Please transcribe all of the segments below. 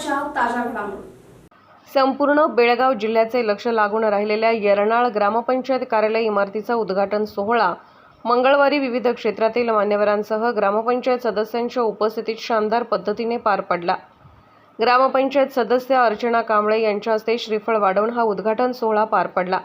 आजच्या ताज्या घडामोडी. संपूर्ण बेळगाव जिल्ह्याचे लक्ष लागून राहिलेल्या येरनाळ ग्रामपंचायत कार्यालय इमारतीचा उद्घाटन सोहळा. मंगळवारी विविध क्षेत्रातील मान्यवरांसह ग्रामपंचायत सदस्यांच्या उपस्थितीत शानदार पद्धतीने पार पडला. ग्रामपंचायत सदस्य अर्चना कांबळे यांच्या हस्ते श्रीफळ वाढवून हा उद्घाटन सोहळा पार पडला.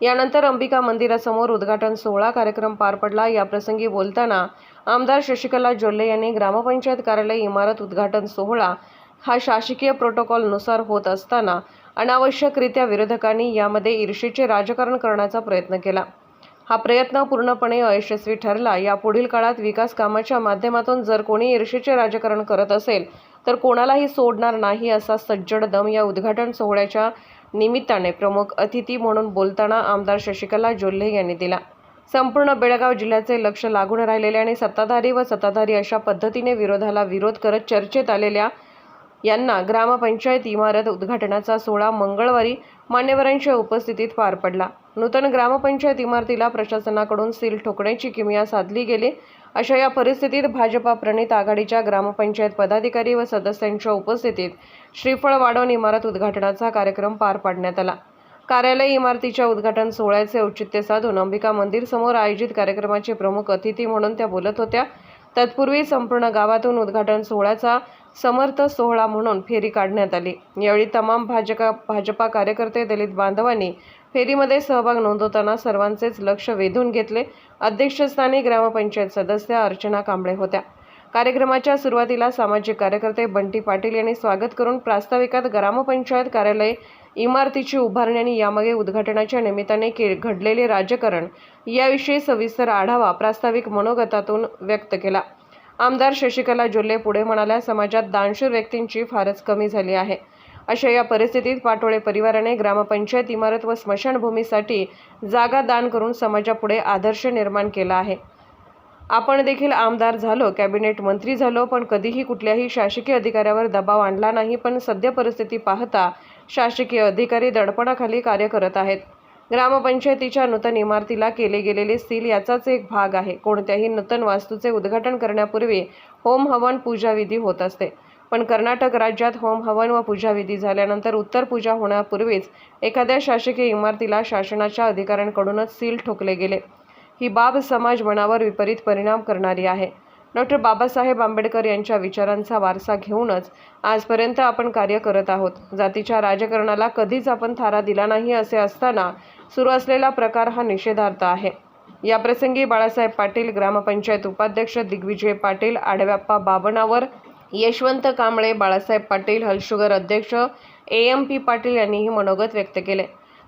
यानंतर अंबिका मंदिरासमोर उद्घाटन सोहळा कार्यक्रम पार पडला. याप्रसंगी बोलताना आमदार शशिकला जोल्ले यांनी ग्रामपंचायत कार्यालय इमारत उद्घाटन सोहळा हा शासकीय प्रोटोकॉलनुसार होत असताना अनावश्यकरित्या विरोधकांनी यामध्ये ईर्षेचे राजकारण करण्याचा प्रयत्न केला. हा प्रयत्न पूर्णपणे अयशस्वी ठरला. या पुढील काळात विकास कामाच्या माध्यमातून जर कोणी ईर्षेचे राजकारण करत असेल तर कोणालाही सोडणार नाही असा सज्जड दम या उद्घाटन सोहळ्याच्या निमित्ताने प्रमुख अतिथी म्हणून बोलताना आमदार शशिकला जोल्हे यांनी दिला. संपूर्ण बेळगाव जिल्ह्याचे लक्ष लागून राहिलेले आणि सत्ताधारी व सत्ताधारी अशा पद्धतीने विरोधाला विरोध करत चर्चेत आलेल्या यांना ग्रामपंचायत इमारत उद्घाटनाचा सोहळा मंगळवारी मान्यवरांच्या उपस्थितीत पार पडला. नूतन ग्रामपंचायत इमारतीला प्रशासनाकडून सील ठोकण्याची किमया साधली गेली. अशा या परिस्थितीत भाजपा प्रणित आघाडीच्या ग्रामपंचायत पदाधिकारी व सदस्यांच्या उपस्थितीत श्रीफळ वाढवण इमारत उद्घाटनाचा कार्यक्रम पार पाडण्यात आला. कार्यालय इमारतीच्या उद्घाटन सोहळ्याचे औचित्य साधून अंबिका मंदिर समोर आयोजित कार्यक्रमाचे प्रमुख अतिथी म्हणून त्या बोलत होत्या. तत्पूर्वी संपूर्ण गावातून उद्घाटन सोहळ्याचा समर्थ सोहळा म्हणून फेरी काढण्यात आली. यावेळी तमाम भाजपा भाजपा कार्यकर्ते दलित बांधवांनी फेरीमध्ये सहभाग नोंदवताना सर्वांचेच लक्ष वेधून घेतले. अध्यक्षस्थानी ग्रामपंचायत सदस्य अर्चना कांबळे होत्या. कार्यक्रमाच्या सुरुवातीला सामाजिक कार्यकर्ते बंटी पाटील यांनी स्वागत करून प्रास्ताविकात ग्रामपंचायत कार्यालय इमारतीची उभारणी आणि यामागे उद्घाटनाच्या निमित्ताने के घडलेले राजकारण याविषयी सविस्तर आढावा प्रास्ताविक मनोगतातून व्यक्त केला. आमदार शशिकला जुल्ले पुढे म्हणाल्या समाजात दानशूर व्यक्तींची फारच कमी झाली आहे. अशा या परिस्थितीत पाटोळे परिवाराने ग्रामपंचायत इमारत व स्मशानभूमीसाठी जागा दान करून समाजापुढे आदर्श निर्माण केला आहे. आपण देखील आमदार झालो कॅबिनेट मंत्री झालो पण कधीही कुठल्याही शासकीय अधिकाऱ्यावर दबाव आणला नाही पण सद्य परिस्थिती पाहता शासकीय अधिकारी दडपणाखाली कार्य करत आहेत. ग्रामपंचायतीच्या नूतन इमारतीला केले गेलेले सील याचाच एक भाग आहे. कोणत्याही नूतन वास्तूचे उद्घाटन करण्यापूर्वी होम हवन पूजाविधी होत असते. पण कर्नाटक राज्यात होम हवन व पूजाविधी झाल्यानंतर उत्तर पूजा होण्यापूर्वीच एखाद्या शासकीय इमारतीला शासनाच्या अधिकाऱ्यांकडूनच सील ठोकले गेले. ही बाब समाज मनावर विपरीत परिणाम करणारी आहे. डॉक्टर बाबासाहेब आंबेडकर यांच्या विचारांचा वारसा घेऊनच आजपर्यंत आपण कार्य करत आहोत. जातीच्या राजकारणाला कधीच आपण थारा दिला नाही असे असताना सुरू असलेला प्रकार हा निषेधार्थ आहे. याप्रसंगी बाळासाहेब पाटील ग्रामपंचायत उपाध्यक्ष दिग्विजय पाटील आडव्याप्पा बाबणावर यशवंत कांबळे बाळासाहेब पाटील हलशुगर अध्यक्ष ए एम पी पाटील यांनीही मनोगत व्यक्त केले.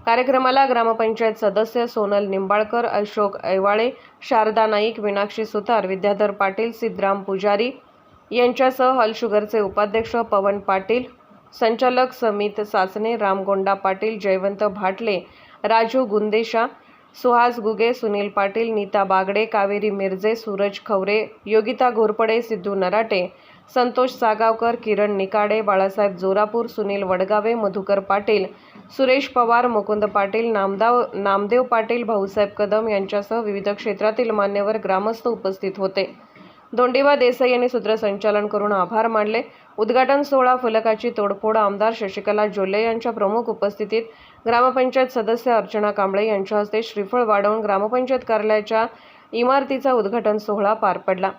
कार्यक्रमाला ग्रामपंचायत सदस्य सोनल निंबाळकर अशोक ऐवाळे शारदा नाईक मीनाक्षी सुतार विद्याधर पाटील सिद्धराम पुजारी यांच्यासह हलशुगरचे उपाध्यक्ष पवन पाटील संचालक समित साचने रामगोंडा पाटील जयवंत भाटले राजू गुंदेशा सुहास गुगे सुनील पाटील नीता बागडे कावेरी मिरजे सूरज खवरे योगिता घोरपडे सिद्धू नराटे संतोष सागावकर किरण निकाडे बाळासाहेब जोरापूर सुनील वडगावे मधुकर पाटील सुरेश पवार मुकुंद पाटील नामदाव नामदेव पाटील भाऊसाहेब कदम यांच्यासह विविध क्षेत्रातील मान्यवर ग्रामस्थ उपस्थित होते. दोंडीबा देसाई यांनी सूत्रसंचालन करून आभार मानले. उद्घाटन सोहळा फलकाची तोडफोड आमदार शशिकला जोले यांच्या प्रमुख उपस्थितीत ग्रामपंचायत सदस्य अर्चना कांबळे यांच्या हस्ते श्रीफळ वाढवून ग्रामपंचायत कार्यालयाच्या इमारतीचा उद्घाटन सोहळा पार पडला.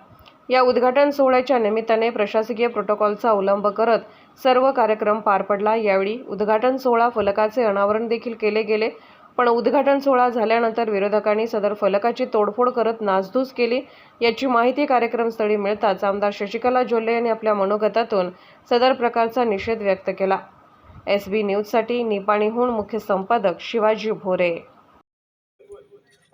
या उद्घाटन सोहळ्याच्या निमित्ताने प्रशासकीय प्रोटोकॉलचा अवलंब करत सर्व कार्यक्रम पार पडला. यावेळी उद्घाटन सोहळा फलकाचे अनावरण देखील केले गेले. पण उद्घाटन सोहळा झाल्यानंतर विरोधकांनी सदर फलकाची तोडफोड करत नासधूस केली. याची माहिती कार्यक्रमस्थळी मिळताच आमदार शशिकला जोल्ले यांनी आपल्या मनोगतातून सदर प्रकारचा निषेध व्यक्त केला. एस बी न्यूजसाठी निपाणीहून मुख्य संपादक शिवाजी भोरे.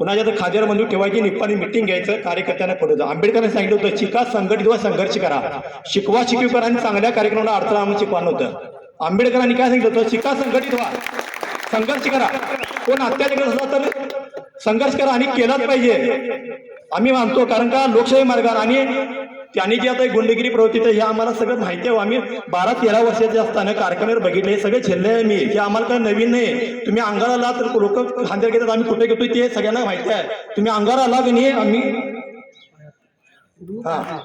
पुन्हा जर खाद्यावर मंजूर ठेवायची निप्पाणी मिटिंग घ्यायचं कार्यकर्त्यांना पुढे जा आंबेडकरांनी सांगितलं होतं शिका संघटित व संघर्ष करा. शिकवा शिकवी करा आणि चांगल्या कार्यक्रमाला अडथळा आणून शिकवा नव्हतं. आंबेडकरांनी काय सांगितलं होतं शिका संघटित व्हा. संघर्ष करा. कोण अत्याचार करत असला तर संघर्ष करा आणि केलाच पाहिजे. आम्ही मानतो कारण का? लोकशाही मार्गावर आणि त्यांनी जी आता गुंडगिरी प्रवृत्ती हे आम्हाला सगळं माहिती आहे. आम्ही बारा तेरा वर्षाचे असताना कारखान्यावर बघितले हे सगळे झेलले आहे मी. हे आम्हाला काही नवीन नाही. तुम्ही अंगार आला तर लोक खांद्यावर घेतात आम्ही कुठे घेतो ते सगळ्यांना माहिती आहे. तुम्ही अंगार आला की नाही आम्ही हा.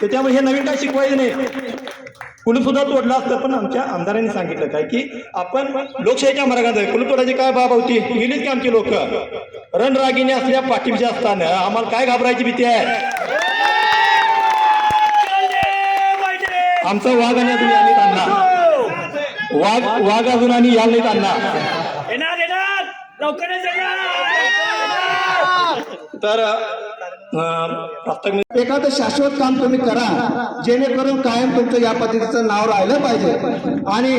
त्याच्यामुळे हे नवीन काय शिकवायचं नाही. कुलूप सुद्धा तोडलं असतं पण आमच्या आमदारांनी सांगितलं काय की आपण लोकशाहीच्या मार्गात आहे कुलूप तोडायची काय बाब होती? गेलीच की आमची लोक. रणरागिणी असल्या पाठीशी असताना आम्हाला काय घाबरायची भीती आहे? आमचा वाघ आणि अजून नाहीत अण्णा वाघ वाघ अजून आणि यायला नाहीत येणार तर एखादं शाश्वत काम तुम्ही करा जेणेकरून कायम तुमचं या पद्धतीचं नाव राहिलं पाहिजे. आणि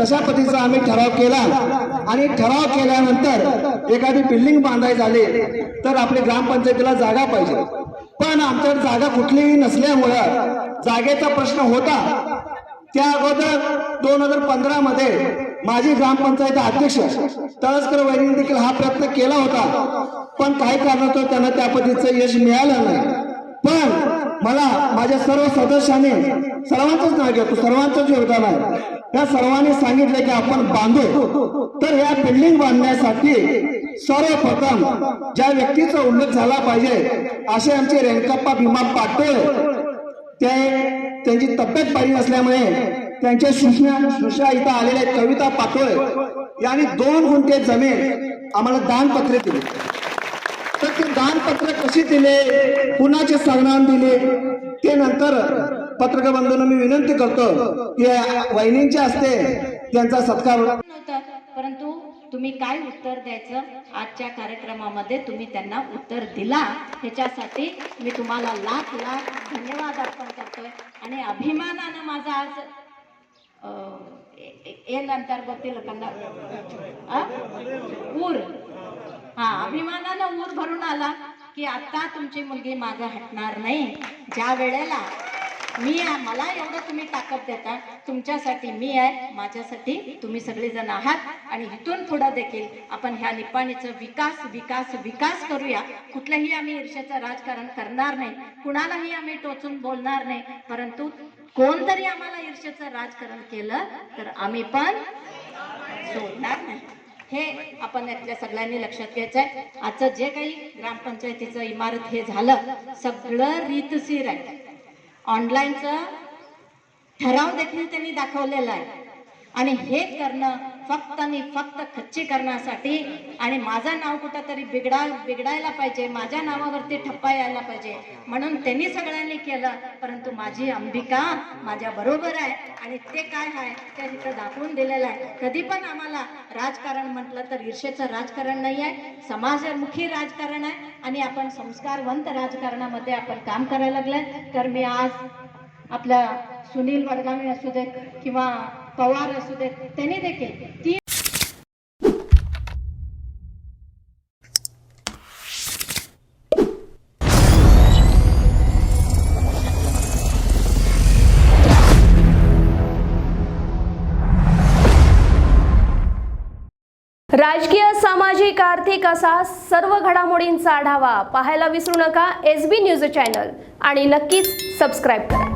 तशा पद्धतीचा आम्ही ठराव केला. आणि ठराव केल्यानंतर एखादी बिल्डिंग बांधायची झाली तर आपली ग्रामपंचायतीला जागा पाहिजे. पण आमच्याकडे जागा कुठलीही नसल्यामुळं जागेचा प्रश्न होता. त्या अगोदर दोन हजार पंधरा मध्ये माझी ग्रामपंचायत अध्यक्ष तळसकर वहिनी देखील हा प्रयत्न केला होता. पण काही कारणास्तव त्यांना त्या पद्धतीचं यश मिळालं नाही. पण मला माझ्या सर्व सदस्यांनी सर्वांचंच नाव घेतो सर्वांचंच योगदान आहे. त्या सर्वांनी सांगितलं की आपण बांधू. तर या बिल्डिंग बांधण्यासाठी सर्वप्रथम ज्या व्यक्तीचा उल्लेख झाला पाहिजे असे आमचे रेणकप्पा भीमा पाटील ते त्यांची तब्येत पाहिजे असल्यामुळे त्यांच्या सुषमा सुषा इथं आलेल्या कविता पाटोळे. यांनी दोन गुंठे जमीन आम्हाला दानपत्र दिले. तर ते दानपत्र कशी दिले कुणाचे सरनाम दिले ते नंतर पत्रकार बंधूंना मी विनंती करतो की वहिनींच्या असते त्यांचा सत्कार नव्हतं परंतु तुम्ही काय उत्तर द्यायचं? आजच्या कार्यक्रमामध्ये तुम्ही त्यांना उत्तर दिला. ह्याच्यासाठी मी तुम्हाला लाख लाख धन्यवाद अर्पण करतोय. आणि अभिमानानं माझा आज अं, ए- नंतर बघतील लोकांना. ऊर. हा अभिमानानं ऊर भरून आला की आता तुमची मुलगी मागं हटणार नाही. ज्या वेळेला मी आहे मला एवढं तुम्ही ताकद देता. तुमच्यासाठी मी आहे माझ्यासाठी तुम्ही सगळेजण आहात. आणि इथून पुढं देखील आपण ह्या निपाणीचं विकास विकास विकास करूया. कुठलंही आम्ही ईर्ष्याचं राजकारण करणार नाही. कुणालाही आम्ही टोचून बोलणार नाही. परंतु कोणतरी आम्हाला ईर्ष्याचं राजकारण केलं तर आम्ही पण सोडणार नाही. हे आपण यातल्या सगळ्यांनी लक्षात घ्यायचं आहे आजचं जे काही ग्रामपंचायतीचं इमारत हे झालं सगळं रीतशीर आहे. ऑनलाईनचं ठराव देखील त्यांनी दाखवलेला आहे. आणि हे करणं फक्त आणि फक्त खच्चीकरणासाठी आणि माझं नाव कुठंतरी बिघडा बिघडायला पाहिजे. माझ्या नावावरती ठप्पा यायला पाहिजे. म्हणून त्यांनी सगळ्यांनी केलं. परंतु माझी अंबिका माझ्या बरोबर आहे. आणि ते काय आहे ते तिथं दाखवून दिलेलं आहे. कधी पण आम्हाला राजकारण म्हटलं तर ईर्षेचं राजकारण नाही आहे. समाजमुखी राजकारण आहे. आणि आपण संस्कारवंत राजकारणामध्ये आपण काम करायला लागलंय. तर मी आज आपल्या सुनील वडगामी असू देत किंवा पवार असू देत त्यांनी देखील ती राजकीय सामाजिक आर्थिक असा सर्व घडामोडींचा आढावा पाहायला विसरू नका एस बी न्यूज चॅनल. आणि नक्कीच सबस्क्राईब करा.